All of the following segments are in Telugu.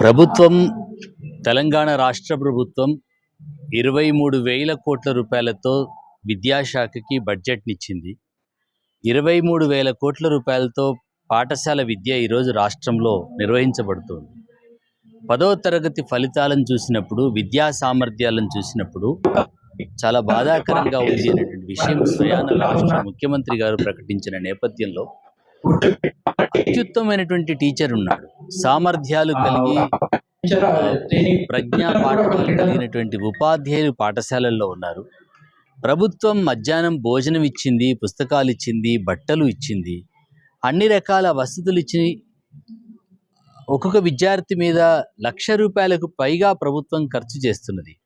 ప్రభుత్వం తెలంగాణ రాష్ట్ర ప్రభుత్వం ఇరవై మూడు వేల కోట్ల రూపాయలతో విద్యాశాఖకి బడ్జెట్నిచ్చింది. ఇరవై మూడు వేల కోట్ల రూపాయలతో పాఠశాల విద్య ఈరోజు రాష్ట్రంలో నిర్వహించబడుతుంది. పదో తరగతి ఫలితాలను చూసినప్పుడు విద్యా సామర్థ్యాలను చూసినప్పుడు చాలా బాధాకరంగా ఉంది అనేటువంటి విషయం స్వయాన రాష్ట్ర ముఖ్యమంత్రి గారు ప్రకటించిన నేపథ్యంలో అత్యుత్తమైనటువంటి టీచర్ ఉన్నాడు. సామర్థ్యాలు కలిగి ప్రజ్ఞా పాఠవాలు కలిగినటువంటి ఉపాధ్యాయులు పాఠశాలల్లో ఉన్నారు. ప్రభుత్వం మధ్యాహ్నం భోజనం ఇచ్చింది పుస్తకాలు ఇచ్చింది బట్టలు ఇచ్చింది. అన్ని రకాల వసతులు ఇచ్చి ఒక్కొక్క విద్యార్థి మీద లక్ష రూపాయలకు పైగా ప్రభుత్వం ఖర్చు చేస్తున్నది.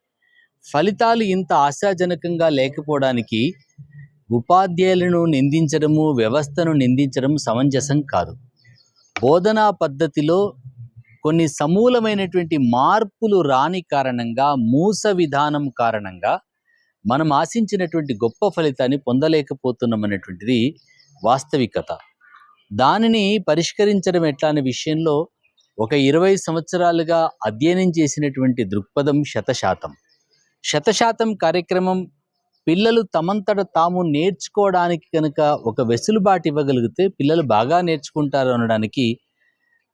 ఫలితాలు ఇంత ఆశాజనకంగా లేకపోవడానికి ఉపాధ్యాయులను నిందించడము వ్యవస్థను నిందించడం సమంజసం కాదు. బోధనా పద్ధతిలో కొన్ని సమూలమైనటువంటి మార్పులు రాని కారణంగా మూస విధానం కారణంగా మనం ఆశించినటువంటి గొప్ప ఫలితాన్ని పొందలేకపోతున్నాం అనేటువంటిది వాస్తవికత. దానిని పరిష్కరించడం ఎట్లా అనే విషయంలో ఒక ఇరవై సంవత్సరాలుగా అధ్యయనం చేసినటువంటి దృక్పథం శతశాతం. శతశాతం కార్యక్రమం పిల్లలు తమంతట తాము నేర్చుకోవడానికి కనుక ఒక వెసులుబాటు ఇవ్వగలిగితే పిల్లలు బాగా నేర్చుకుంటారు అనడానికి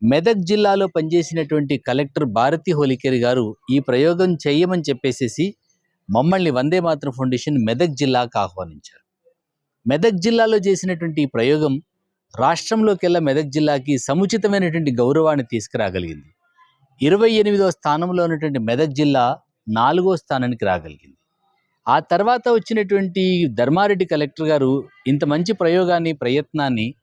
మెదక్ జిల్లాలో పనిచేసినటువంటి కలెక్టర్ భారతి హోలికేరి గారు ఈ ప్రయోగం చేయమని చెప్పేసేసి మమ్మల్ని వందే మాతరం ఫౌండేషన్ మెదక్ జిల్లాకు ఆహ్వానించారు. మెదక్ జిల్లాలో చేసినటువంటి ఈ ప్రయోగం రాష్ట్రంలోకెల్లా మెదక్ జిల్లాకి సముచితమైనటువంటి గౌరవాన్ని తీసుకురాగలిగింది. ఇరవై ఎనిమిదో స్థానంలో ఉన్నటువంటి మెదక్ జిల్లా నాలుగో స్థానానికి రాగలిగింది. ఆ తర్వాత వచ్చినటువంటి ధర్మారెడ్డి కలెక్టర్ గారు ఇంత మంచి ప్రయోగాన్ని ప్రయత్నాన్ని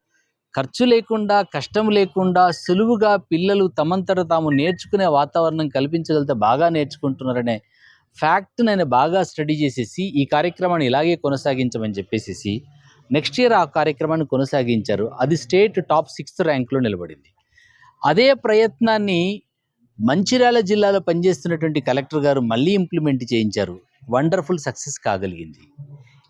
ఖర్చు లేకుండా కష్టం లేకుండా సులువుగా పిల్లలు తమంతట తాము నేర్చుకునే వాతావరణం కల్పించగలిగితే బాగా నేర్చుకుంటున్నారనే ఫ్యాక్ట్ నేను బాగా స్టడీ చేసేసి ఈ కార్యక్రమాన్ని ఇలాగే కొనసాగించమని చెప్పేసి నెక్స్ట్ ఇయర్ ఆ కార్యక్రమాన్ని కొనసాగించారు. అది స్టేట్ టాప్ సిక్స్త్ ర్యాంక్లో నిలబడింది. అదే ప్రయత్నాన్ని మంచిర్యాల జిల్లాలో పనిచేస్తున్నటువంటి కలెక్టర్ గారు మళ్ళీ ఇంప్లిమెంట్ చేయించారు. వండర్ఫుల్ సక్సెస్ కాగలిగింది.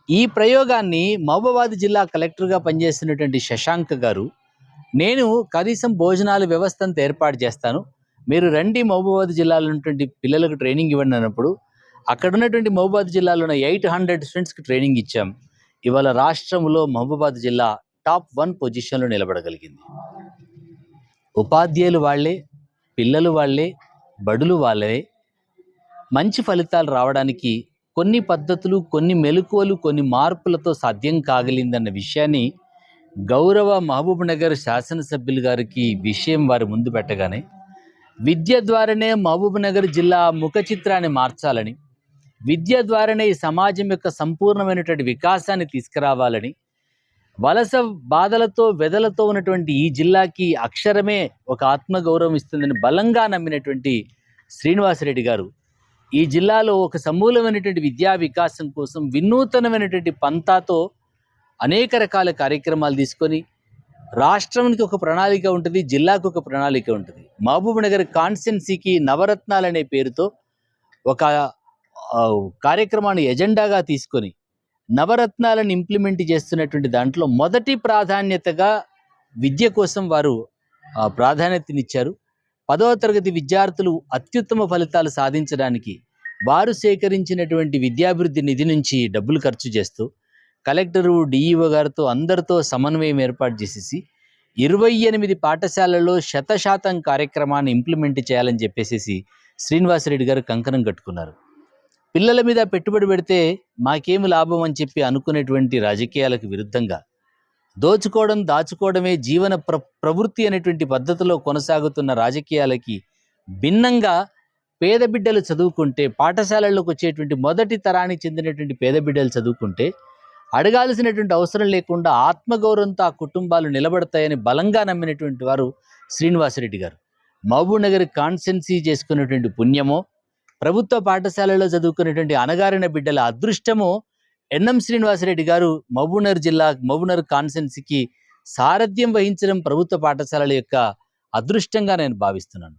ఈ ప్రయోగాన్ని మహబూబాద్ జిల్లా కలెక్టర్గా పనిచేస్తున్నటువంటి శశాంక్ గారు నేను కనీసం భోజనాల వ్యవస్థ అంతా ఏర్పాటు చేస్తాను. మీరు రండి మహబూబాద్ జిల్లాలో ఉన్నటువంటి పిల్లలకు ట్రైనింగ్ ఇవ్వండి అన్నప్పుడు అక్కడ ఉన్నటువంటి మహబూబాద్ జిల్లాలో ఉన్న ఎయిట్ హండ్రెడ్ స్టూడెంట్స్కి ట్రైనింగ్ ఇచ్చాం. ఇవాళ రాష్ట్రంలో మహబూబాద్ జిల్లా టాప్ వన్ పొజిషన్లో నిలబడగలిగింది. ఉపాధ్యాయులు వాళ్ళే పిల్లలు వాళ్ళే బడులు వాళ్ళే. మంచి ఫలితాలు రావడానికి కొన్ని పద్ధతులు కొన్ని మెలకువలు కొన్ని మార్పులతో సాధ్యం కాగలిందన్న విషయాన్ని గౌరవ మహబూబ్ నగర్ శాసనసభ్యులు గారికి విషయం వారి ముందు పెట్టగానే విద్య ద్వారానే మహబూబ్ నగర్ జిల్లా ముఖ చిత్రాన్ని మార్చాలని విద్య ద్వారానే ఈ సమాజం యొక్క సంపూర్ణమైనటువంటి వికాసాన్ని తీసుకురావాలని వలస బాధలతో వెదలతో ఉన్నటువంటి ఈ జిల్లాకి అక్షరమే ఒక ఆత్మగౌరవం ఇస్తుందని బలంగా నమ్మినటువంటి శ్రీనివాసరెడ్డి గారు. ఈ జిల్లాలో ఒక సమూలమైనటువంటి విద్యా వికాసం కోసం వినూతనమైనటువంటి పంతాతో అనేక రకాల కార్యక్రమాలు తీసుకొని రాష్ట్రానికి ఒక ప్రణాళిక ఉంటుంది జిల్లాకు ఒక ప్రణాళిక ఉంటుంది. మహబూబ్ నగర్ కాన్స్టెన్సీకి నవరత్నాలు అనే పేరుతో ఒక కార్యక్రమాన్ని ఎజెండాగా తీసుకొని నవరత్నాలను ఇంప్లిమెంట్ చేస్తున్నటువంటి దాంట్లో మొదటి ప్రాధాన్యతగా విద్య కోసం వారు ప్రాధాన్యతనిచ్చారు. పదవ తరగతి విద్యార్థులు అత్యుత్తమ ఫలితాలు సాధించడానికి వారు సేకరించినటువంటి విద్యాభివృద్ధి నిధి నుంచి డబ్బులు ఖర్చు చేస్తూ కలెక్టరు డిఈఓ గారితో అందరితో సమన్వయం ఏర్పాటు చేసేసి ఇరవై ఎనిమిది పాఠశాలల్లో శతశాతం కార్యక్రమాన్ని ఇంప్లిమెంట్ చేయాలని చెప్పేసి శ్రీనివాసరెడ్డి గారు కంకణం కట్టుకున్నారు. పిల్లల మీద పెట్టుబడి పెడితే మాకేమి లాభం అని చెప్పి అనుకునేటువంటి రాజకీయాలకు విరుద్ధంగా దోచుకోవడం దాచుకోవడమే జీవన ప్ర ప్రవృత్తి అనేటువంటి పద్ధతిలో కొనసాగుతున్న రాజకీయాలకి భిన్నంగా పేద బిడ్డలు చదువుకుంటే పాఠశాలల్లోకి వచ్చేటువంటి మొదటి తరానికి చెందినటువంటి పేద బిడ్డలు చదువుకుంటే అడగాల్సినటువంటి అవసరం లేకుండా ఆత్మగౌరవంతో ఆ కుటుంబాలు నిలబడతాయని బలంగా నమ్మినటువంటి వారు శ్రీనివాసరెడ్డి గారు. మహబూబ్ నగర్ కాన్సెన్సీ చేసుకున్నటువంటి పుణ్యమో ప్రభుత్వ పాఠశాలలో చదువుకున్నటువంటి అనగారిన బిడ్డల అదృష్టమో ఎన్ఎం శ్రీనివాసరెడ్డి గారు మబునర్ జిల్లా మబునర్ కాన్సెన్సీకి సారథ్యం వహించడం ప్రభుత్వ పాఠశాలల యొక్క అదృష్టంగా నేను భావిస్తున్నాను.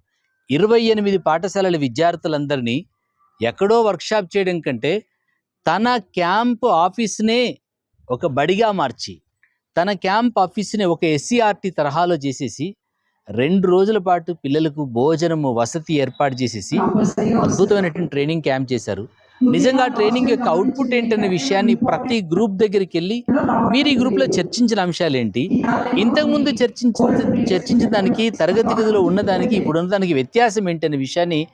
ఇరవై ఎనిమిది పాఠశాలల విద్యార్థులందరినీ ఎక్కడో వర్క్షాప్ చేయడం కంటే తన క్యాంప్ ఆఫీస్నే ఒక బడిగా మార్చి తన క్యాంప్ ఆఫీస్ని ఒక ఎస్సీఆర్టీ తరహాలో చేసేసి రెండు రోజుల పాటు పిల్లలకు భోజనము వసతి ఏర్పాటు చేసేసి అద్భుతమైనటువంటి ట్రైనింగ్ క్యాంప్ చేశారు. నిజంగా ట్రైనింగ్ యొక్క అవుట్పుట్ ఏంటనే విషయాన్ని ప్రతి గ్రూప్ దగ్గరికి వెళ్ళి మీరు ఈ గ్రూప్లో చర్చించిన అంశాలు ఏంటి ఇంతకుముందు చర్చించిన చర్చించిన దానికి తరగతి గదిలో ఉన్నదానికి ఇప్పుడు ఉన్నదానికి వ్యత్యాసం ఏంటనే విషయాన్ని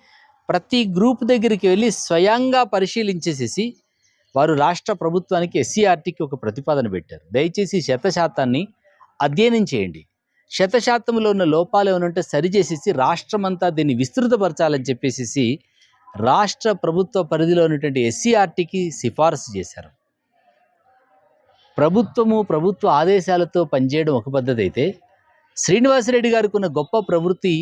ప్రతి గ్రూప్ దగ్గరికి వెళ్ళి స్వయంగా పరిశీలించేసేసి వారు రాష్ట్ర ప్రభుత్వానికి ఎస్సీఆర్టీకి ఒక ప్రతిపాదన పెట్టారు. దయచేసి శతశాతాన్ని అధ్యయనం చేయండి. శతశాతంలో ఉన్న లోపాలు ఏమైనా ఉంటే సరిచేసేసి రాష్ట్రమంతా దీన్ని విస్తృతపరచాలని చెప్పేసి రాష్ట్ర ప్రభుత్వ పరిధిలో ఉన్నటువంటి ఎస్సీఆర్టీకి సిఫారసు చేశారు. ప్రభుత్వము ప్రభుత్వ ఆదేశాలతో పనిచేయడం ఒక పద్ధతి అయితే శ్రీనివాసరెడ్డి గారికి ఉన్న గొప్ప ప్రవృత్తి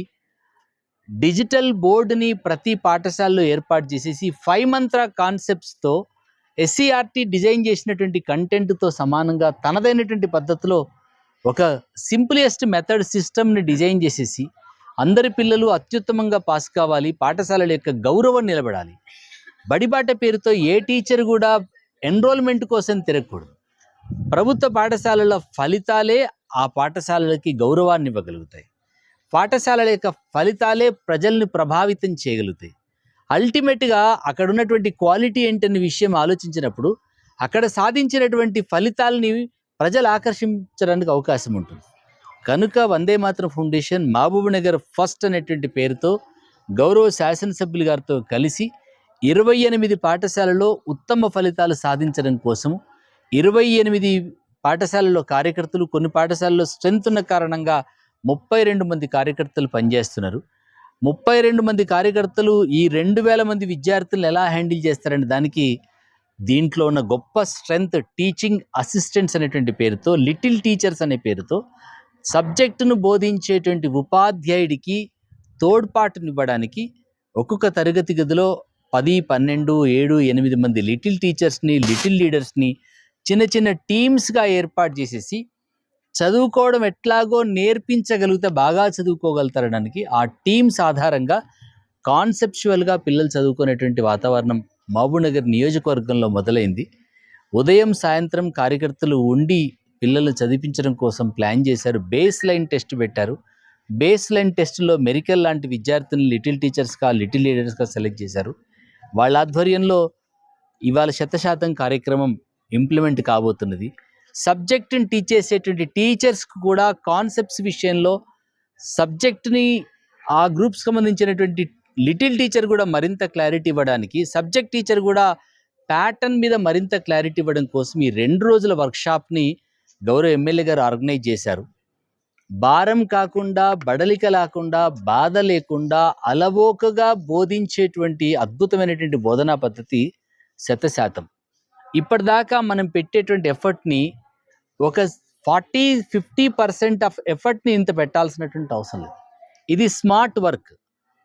డిజిటల్ బోర్డుని ప్రతి పాఠశాలలో ఏర్పాటు చేసేసి ఫైవ్ మంత్ర కాన్సెప్ట్స్తో ఎస్సీఆర్టీ డిజైన్ చేసినటువంటి కంటెంట్తో సమానంగా తనదైనటువంటి పద్ధతిలో ఒక సింపులెస్ట్ మెథడ్ సిస్టమ్ని డిజైన్ చేసేసి అందరి పిల్లలు అత్యుత్తమంగా పాస్ కావాలి పాఠశాలల యొక్క గౌరవం నిలబడాలి. బడిబాట పేరుతో ఏ టీచర్ కూడా ఎన్రోల్మెంట్ కోసం తిరగకూడదు. ప్రభుత్వ పాఠశాలల ఫలితాలే ఆ పాఠశాలలకి గౌరవాన్ని ఇవ్వగలుగుతాయి. పాఠశాలల యొక్క ఫలితాలే ప్రజల్ని ప్రభావితం చేయగలుగుతాయి. అల్టిమేట్గా అక్కడ ఉన్నటువంటి క్వాలిటీ ఏంటనే విషయం ఆలోచించినప్పుడు అక్కడ సాధించినటువంటి ఫలితాలని ప్రజలు ఆకర్షించడానికి అవకాశం ఉంటుంది. కనుక Vande Mataram foundation Mahabubnagar first అనేటువంటి పేరుతో గౌరవ శాసనసభ్యులు గారితో కలిసి ఇరవై ఎనిమిది పాఠశాలలో ఉత్తమ ఫలితాలు సాధించడం కోసం ఇరవై ఎనిమిది పాఠశాలలో కార్యకర్తలు కొన్ని పాఠశాలలో స్ట్రెంత్ ఉన్న కారణంగా ముప్పై రెండు మంది కార్యకర్తలు పనిచేస్తున్నారు. ముప్పై రెండు మంది కార్యకర్తలు ఈ రెండు వేల మంది విద్యార్థులను ఎలా హ్యాండిల్ చేస్తారని దానికి దీంట్లో ఉన్న గొప్ప స్ట్రెంగ్త్ టీచింగ్ అసిస్టెంట్స్ అనేటువంటి పేరుతో లిటిల్ టీచర్స్ అనే పేరుతో సబ్జెక్టును బోధించేటువంటి ఉపాధ్యాయుడికి తోడ్పాటునివ్వడానికి ఒక్కొక్క తరగతి గదిలో పది పన్నెండు ఏడు ఎనిమిది మంది లిటిల్ టీచర్స్ని లిటిల్ లీడర్స్ని చిన్న చిన్న టీమ్స్గా ఏర్పాటు చేసేసి చదువుకోవడం ఎట్లాగో నేర్పించగలిగితే బాగా చదువుకోగలుగుతారడానికి ఆ టీమ్స్ ఆధారంగా కాన్సెప్చువల్గా పిల్లలు చదువుకునేటువంటి వాతావరణం మహబూబ్నగర్ నియోజకవర్గంలో మొదలైంది. ఉదయం సాయంత్రం కార్యకర్తలు ఉండి పిల్లలు చదివించడం కోసం ప్లాన్ చేశారు. బేస్ లైన్ టెస్ట్ పెట్టారు. బేస్ లైన్ టెస్ట్లో మెరికల్ లాంటి విద్యార్థులను లిటిల్ టీచర్స్గా లిటిల్ లీడర్స్గా సెలెక్ట్ చేశారు. వాళ్ళ ఆధ్వర్యంలో ఇవాళ శతశాతం కార్యక్రమం ఇంప్లిమెంట్ కాబోతున్నది. సబ్జెక్టుని టీచ్ చేసేటువంటి టీచర్స్కి కూడా కాన్సెప్ట్స్ విషయంలో సబ్జెక్ట్ని ఆ గ్రూప్స్ సంబంధించినటువంటి లిటిల్ టీచర్ కూడా మరింత క్లారిటీ ఇవ్వడానికి సబ్జెక్ట్ టీచర్ కూడా ప్యాటర్న్ మీద మరింత క్లారిటీ ఇవ్వడం కోసం ఈ రెండు రోజుల వర్క్షాప్ని గౌరవ ఎమ్మెల్యే గారు ఆర్గనైజ్ చేశారు. భారం కాకుండా బడలిక లేకుండా బాధ లేకుండా అలవోకగా బోధించేటువంటి అద్భుతమైనటువంటి బోధనా పద్ధతి శతశాతం. ఇప్పటిదాకా మనం పెట్టేటువంటి ఎఫర్ట్ని ఒక ఫార్టీ ఫిఫ్టీ పర్సెంట్ ఆఫ్ ఎఫర్ట్ని ఇంత పెట్టాల్సినటువంటి అవసరం లేదు. ఇది స్మార్ట్ వర్క్.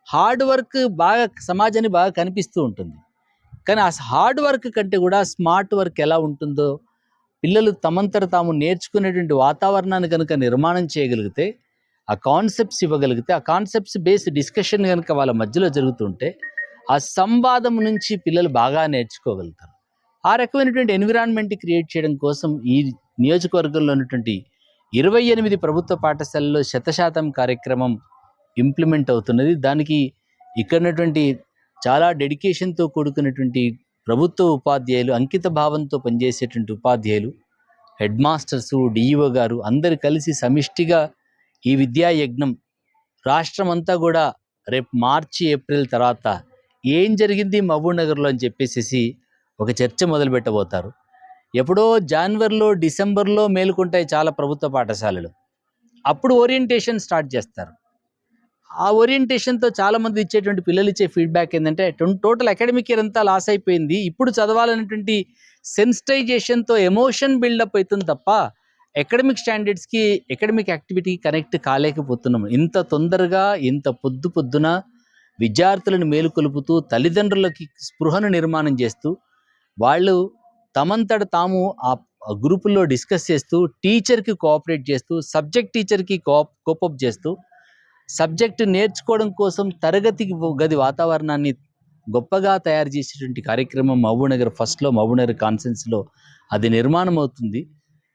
హార్డ్ వర్క్ బాగా సమాజాన్ని బాగా కనిపిస్తూ ఉంటుంది. కానీ ఆ హార్డ్ వర్క్ కంటే కూడా స్మార్ట్ వర్క్ ఎలా ఉంటుందో పిల్లలు తమంతట తాము నేర్చుకునేటువంటి వాతావరణాన్ని కనుక నిర్మాణం చేయగలిగితే ఆ కాన్సెప్ట్స్ ఇవ్వగలిగితే ఆ కాన్సెప్ట్స్ బేస్డ్ డిస్కషన్ కనుక వాళ్ళ మధ్యలో జరుగుతుంటే ఆ సంవాదం నుంచి పిల్లలు బాగా నేర్చుకోగలుగుతారు. ఆ రకమైనటువంటి ఎన్విరాన్మెంట్ క్రియేట్ చేయడం కోసం ఈ నియోజకవర్గంలో ఉన్నటువంటి ఇరవై ఎనిమిది ప్రభుత్వ పాఠశాలల్లో శతశాతం కార్యక్రమం ఇంప్లిమెంట్ అవుతున్నది. దానికి ఇక్కడ ఉన్నటువంటి చాలా డెడికేషన్తో కూడుకున్నటువంటి ప్రభుత్వ ఉపాధ్యాయులు అంకిత భావంతో పనిచేసేటువంటి ఉపాధ్యాయులు హెడ్ మాస్టర్సు డిఈఓ గారు అందరు కలిసి సమిష్టిగా ఈ విద్యా యజ్ఞం రాష్ట్రమంతా కూడా రేపు మార్చి ఏప్రిల్ తర్వాత ఏం జరిగింది మహబూబ్ నగర్లో అని చెప్పేసి ఒక చర్చ మొదలు పెట్టబోతారు ఎప్పుడో జనవరిలో డిసెంబర్లో మేలుకుంటాయి చాలా ప్రభుత్వ పాఠశాలలు. అప్పుడు ఓరియంటేషన్ స్టార్ట్ చేస్తారు. ఆ ఓరియంటేషన్తో చాలామంది ఇచ్చేటువంటి పిల్లలు ఇచ్చే ఫీడ్బ్యాక్ ఏంటంటే టోటల్ అకాడమిక్ ఇయర్ అంతా లాస్ అయిపోయింది. ఇప్పుడు చదవాలనేటువంటి సెన్సిటైజేషన్తో ఎమోషన్ బిల్డప్ అవుతుంది తప్ప అకాడమిక్ స్టాండర్డ్స్కి అకాడమిక్ యాక్టివిటీ కనెక్ట్ కాలేకపోతున్నాం. ఇంత తొందరగా ఇంత పొద్దు పొద్దున విద్యార్థులను మేలుకొలుపుతూ తల్లిదండ్రులకి స్పృహను నిర్మాణం చేస్తూ వాళ్ళు తమంతట తాము ఆ గ్రూపుల్లో డిస్కస్ చేస్తూ టీచర్కి కోఆపరేట్ చేస్తూ సబ్జెక్ట్ టీచర్కి కోప్ కోపప్ చేస్తూ సబ్జెక్టు నేర్చుకోవడం కోసం తరగతి గది వాతావరణాన్ని గొప్పగా తయారు చేసేటువంటి కార్యక్రమం మహబూబ్నగర్ ఫస్ట్లో మహబూబ్నగర్ కాన్ఫరెన్స్లో అది నిర్మాణం అవుతుంది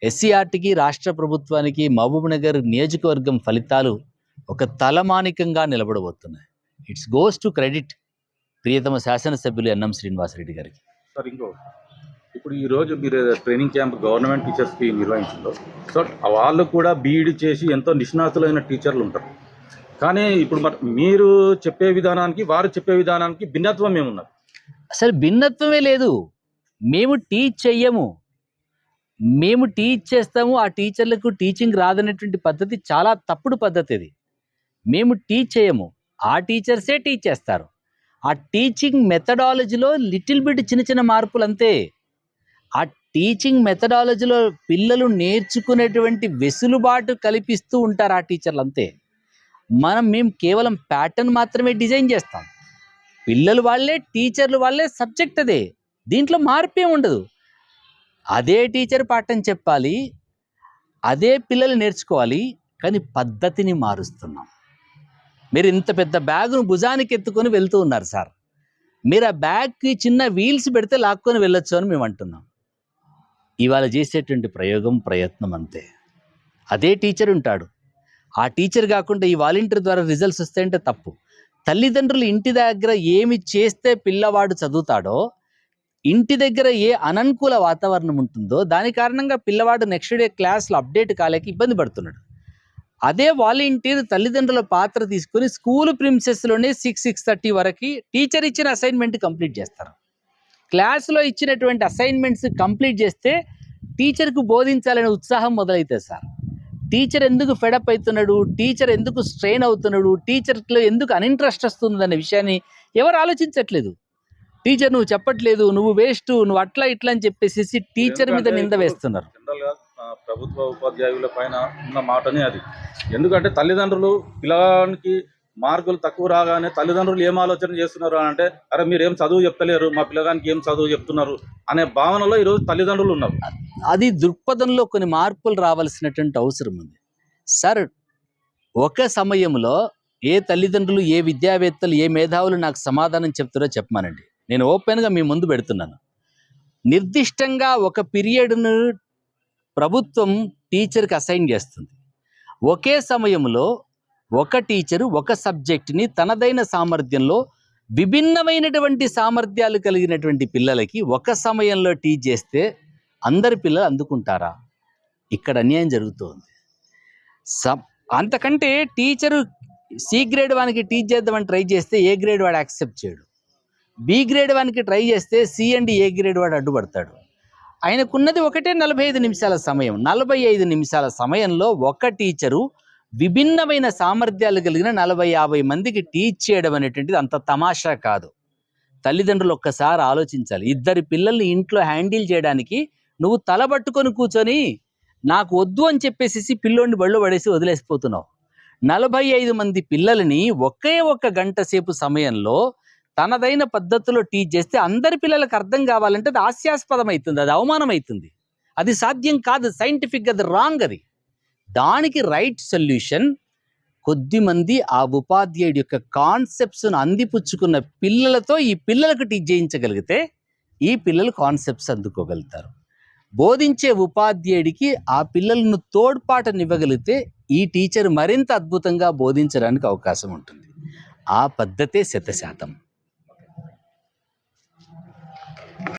ఎస్సీఆర్టీకి రాష్ట్ర ప్రభుత్వానికి మహబూబ్నగర్ నియోజకవర్గం ఫలితాలు ఒక తలమానికంగా నిలబడబోతున్నాయి. ఇట్స్ గోస్ టు క్రెడిట్ ప్రియతమ శాసనసభ్యులు ఎన్ఎం శ్రీనివాసరెడ్డి గారికి. సార్ ఇంకో ఇప్పుడు ఈ రోజు మీరు ట్రైనింగ్ క్యాంప్ గవర్నమెంట్ టీచర్స్కి నిర్వహించిందో సో వాళ్ళు కూడా బీఈడి చేసి ఎంతో నిష్ణాతులైన టీచర్లు ఉంటారు. కానీ ఇప్పుడు మీరు చెప్పే విధానానికి వారు చెప్పే విధానానికి భిన్నత్వం ఏమున్నది? అసలు భిన్నత్వమే లేదు. మేము టీచ్ చెయ్యము. మేము టీచ్ చేస్తాము. ఆ టీచర్లకు టీచింగ్ రాదనేటువంటి పద్ధతి చాలా తప్పుడు పద్ధతి అది మేము టీచ్ చేయము. ఆ టీచర్సే టీచ్ చేస్తారు. ఆ టీచింగ్ మెథడాలజీలో లిటిల్ బిట్ చిన్న చిన్న మార్పులు అంతే. ఆ టీచింగ్ మెథడాలజీలో పిల్లలు నేర్చుకునేటువంటి వెసులుబాటు కల్పిస్తూ ఉంటారు ఆ టీచర్లు అంతే. మనం మేము కేవలం ప్యాటర్న్ మాత్రమే డిజైన్ చేస్తాం. పిల్లలు వాళ్ళే టీచర్లు వాళ్ళే సబ్జెక్ట్ అదే. దీంట్లో మార్పే ఉండదు. అదే టీచర్ పాఠం చెప్పాలి అదే పిల్లలు నేర్చుకోవాలి కానీ పద్ధతిని మారుస్తున్నాం. మీరు ఇంత పెద్ద బ్యాగును భుజానికి ఎత్తుకొని వెళ్తూ ఉన్నారు సార్. మీరు ఆ బ్యాగ్కి చిన్న వీల్స్ పెడితే లాక్కొని వెళ్ళొచ్చు అని మేము అంటున్నాం. ఇవాళ చేసేటువంటి ప్రయోగం ప్రయత్నం అంతే. అదే టీచర్ ఉంటాడు. ఆ టీచర్ కాకుండా ఈ వాలంటీర్ ద్వారా రిజల్ట్స్ వస్తాయంటే తప్పు. తల్లిదండ్రులు ఇంటి దగ్గర ఏమి చేస్తే పిల్లవాడు చదువుతాడో ఇంటి దగ్గర ఏ అననుకూల వాతావరణం ఉంటుందో దాని కారణంగా పిల్లవాడు నెక్స్ట్ డే క్లాస్లో అప్డేట్ కాలేక ఇబ్బంది పడుతున్నాడు. అదే వాలంటీర్ తల్లిదండ్రుల పాత్ర తీసుకొని స్కూల్ ప్రిన్సెస్లోనే సిక్స్ సిక్స్ థర్టీ వరకు టీచర్ ఇచ్చిన అసైన్మెంట్ కంప్లీట్ చేస్తారు. క్లాస్లో ఇచ్చినటువంటి అసైన్మెంట్స్ కంప్లీట్ చేస్తే టీచర్కు బోధించాలనే ఉత్సాహం మొదలవుతుంది సార్. టీచర్ ఎందుకు ఫెడప్ అవుతున్నాడు టీచర్ ఎందుకు స్ట్రెయిన్ అవుతున్నాడు? టీచర్లో ఎందుకు అన్ఇంట్రెస్ట్ వస్తుంది అనే విషయాన్ని ఎవరు ఆలోచించట్లేదు. టీచర్ నువ్వు చెప్పట్లేదు నువ్వు వేస్ట్ నువ్వు అట్లా ఇట్లా అని చెప్పేసి టీచర్ మీద నింద వేస్తున్నారు. ప్రభుత్వ ఉపాధ్యాయుల పైన ఉన్న మాటనే అది. ఎందుకంటే తల్లిదండ్రులు పిల్లగానికి మార్కులు తక్కువ రాగానే తల్లిదండ్రులు ఏం ఆలోచన చేస్తున్నారు అని అంటే అరే మీరు ఏం చదువు చెప్తలేరు మా పిల్లగానికి ఏం చదువు చెప్తున్నారు? అనే భావనలో ఈరోజు తల్లిదండ్రులు ఉన్నారు. అది దృక్పథంలో కొన్ని మార్పులు రావాల్సినటువంటి అవసరం ఉంది. సార్ ఒక సమయంలో ఏ తల్లిదండ్రులు ఏ విద్యావేత్తలు ఏ మేధావులు నాకు సమాధానం చెప్తారో చెప్పమానండి. నేను ఓపెన్గా మీ ముందు పెడుతున్నాను. నిర్దిష్టంగా ఒక పీరియడ్ను ప్రభుత్వం టీచర్కి అసైన్ చేస్తుంది. ఒకే సమయంలో ఒక టీచరు ఒక సబ్జెక్ట్ని తనదైన సామర్థ్యంలో విభిన్నమైనటువంటి సామర్థ్యాలు కలిగినటువంటి పిల్లలకి ఒక సమయంలో టీచ్ చేస్తే అందరి పిల్లలు అందుకుంటారా? ఇక్కడ అన్యాయం జరుగుతోంది. సబ్ అంతకంటే టీచరు సి గ్రేడ్ వానికి టీచ్ చేద్దామని ట్రై చేస్తే ఏ గ్రేడ్ వాడు యాక్సెప్ట్ చేయడు. బి గ్రేడ్ వానికి ట్రై చేస్తే సి అండ్ ఏ గ్రేడ్ వాడు అడ్డుపడతాడు. ఆయనకున్నది ఒకటే నలభై ఐదు నిమిషాల సమయం. నలభై ఐదు నిమిషాల సమయంలో ఒక టీచరు విభిన్నమైన సామర్థ్యాలు కలిగిన నలభై యాభై మందికి టీచ్ చేయడం అనేటువంటిది అంత తమాషా కాదు. తల్లిదండ్రులు ఒక్కసారి ఆలోచించాలి. ఇద్దరి పిల్లల్ని ఇంట్లో హ్యాండిల్ చేయడానికి నువ్వు తలబట్టుకొని కూర్చొని నాకు వద్దు అని చెప్పేసి పిల్లోడిని బళ్ళు పడేసి వదిలేసిపోతున్నావు. నలభై ఐదు మంది పిల్లలని ఒకే ఒక్క గంట సేపు సమయంలో తనదైన పద్ధతిలో టీచ్ చేస్తే అందరి పిల్లలకు అర్థం కావాలంటే అది హాస్యాస్పదం అవుతుంది అది అవమానం అవుతుంది అది సాధ్యం కాదు సైంటిఫిక్ అది రాంగ్ అది. దానికి రైట్ సొల్యూషన్ కొద్దిమంది ఆ ఉపాధ్యాయుడి యొక్క కాన్సెప్ట్స్ను అందిపుచ్చుకున్న పిల్లలతో ఈ పిల్లలకు టీచ్ చేయించగలిగితే ఈ పిల్లలు కాన్సెప్ట్స్ అందుకోగలుగుతారు. బోధించే ఉపాధ్యాయుడికి ఆ పిల్లలను తోడ్పాటనివ్వగలిగితే ఈ టీచర్ మరింత అద్భుతంగా బోధించడానికి అవకాశం ఉంటుంది. ఆ పద్ధతే శతశాతం.